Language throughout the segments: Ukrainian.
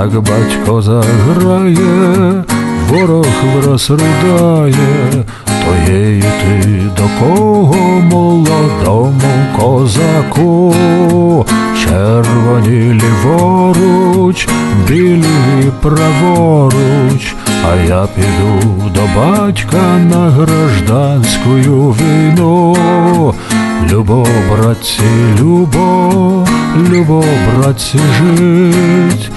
як батько заграє, ворог враз ридає, то є йти до кого молодому козаку, червоні ліворуч, білі праворуч, а я піду до батька на гражданську війну. Любо, братці, любо, любо, братці, жить,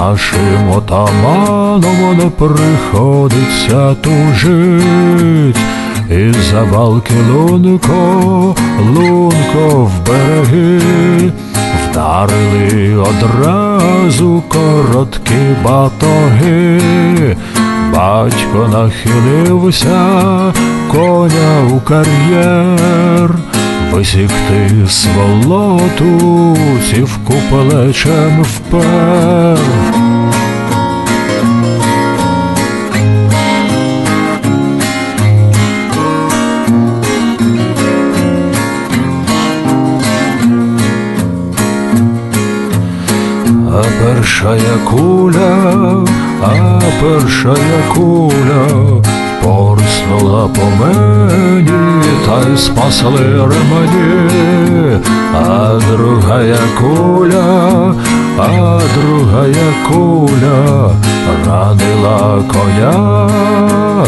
нашим отаманом не приходиться тужить. І за балки лунко, лунко в береги, вдарили одразу короткі батоги. Батько нахилився, коня у кар'єр, висікти сволоту, цівку плечем впер. А першая куля, а першая куля порснула по мені, та спасли ремені, а другая куля, а другая куля ранила коня,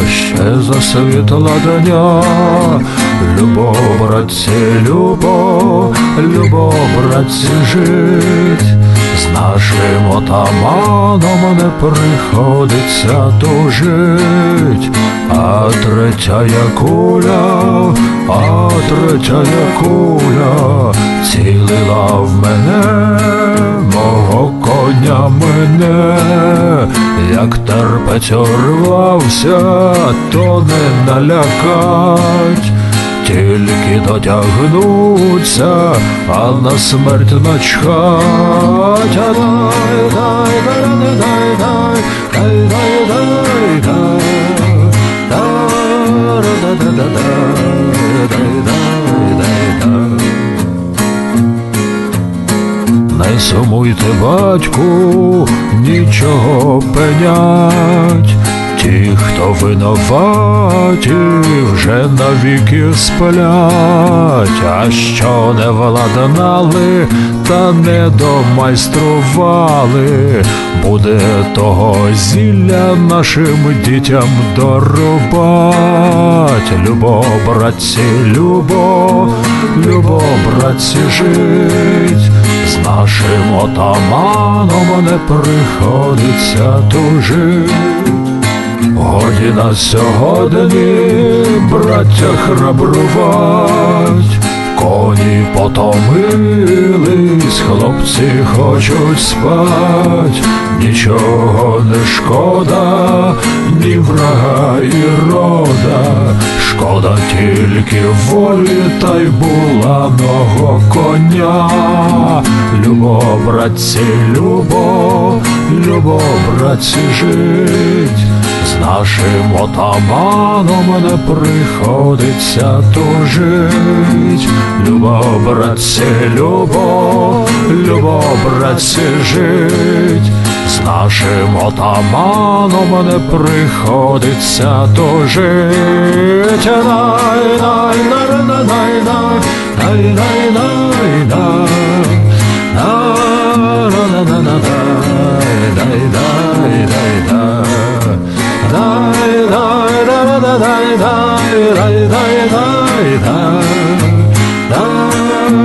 ще засвітла доня. Любов, братці, любов, любов, братці, жить. З нашим отаманом не приходиться тужить, а третя куля, а третя куля цілила в мене, мого коня мене, як терпець урвався, то не налякать. Тільки дотягнуться, а на смерть начхать. дай дай дай дай дай дай Сумуйте, батьку, нічого пенять. Ті, хто винуваті, вже навіки сплять, а що не владнали, та не домайстрували, буде того зілля нашим дітям дорубать. Любо, братці, любо, любо, братці, жить. З нашим отаманом не приходиться тужить. Годі на сьогодні, браття храбрувать, коні потомились, хлопці хочуть спать, нічого не шкода, ні врага і рода, шкода тільки волі та й буланого коня. Любо, братці, любо, любо, братці, жить. Нашим отаманом не приходиться тужить. Любо, братці, любо, любо, братці, жить. З нашим отаманом не приходиться тужить. Най, най, най, най, най, най, най, най, най. На, на, на, на,